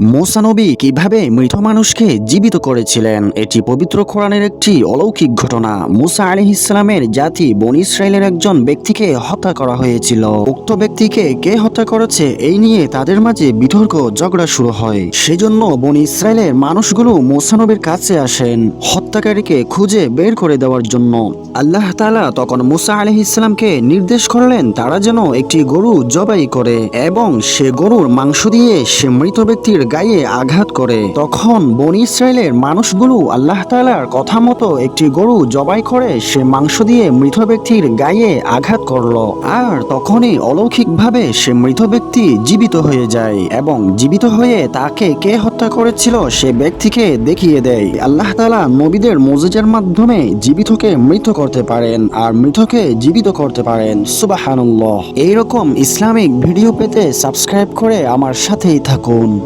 মোসানবী কীভাবে মৃত মানুষকে জীবিত করেছিলেন এটি পবিত্র কোরআনের একটি অলৌকিক ঘটনা। মুসা আলি ইসলামের জাতি বন ইসরায়েলের একজন ব্যক্তিকে হত্যা করা হয়েছিল। উক্ত ব্যক্তিকে কে হত্যা করেছে এই নিয়ে তাদের মাঝে বিতর্ক, ঝগড়া শুরু হয়। সেজন্য বন ইসরায়েলের মানুষগুলো মোসানবীর কাছে আসেন হত্যাকারীকে খুঁজে বের করে দেওয়ার জন্য। আল্লাহ তালা তখন মুসা আলি ইসলামকে নির্দেশ করলেন তারা যেন একটি গরু জবাই করে এবং সে গরুর মাংস দিয়ে সে মৃত ব্যক্তির গায়ে আঘাত করে। তখন বনি ইসরায়েলের মানুষগুলো আল্লাহ তাআলার কথা মতো একটি গরু জবাই করে সে মাংস দিয়ে মৃত ব্যক্তির গায়ে আঘাত করল। আর তখনই অলৌকিকভাবে সে মৃত ব্যক্তি জীবিত হয়ে যায় এবং জীবিত হয়ে তাকে কে হত্যা করেছিল সে ব্যক্তিকে দেখিয়ে দেয়। আল্লাহ তালা নবীদের মজিজার মাধ্যমে জীবিতকে মৃত করতে পারেন আর মৃতকে জীবিত করতে পারেন। সুবাহানুল্লাহ। এইরকম ইসলামিক ভিডিও পেতে সাবস্ক্রাইব করে আমার সাথেই থাকুন।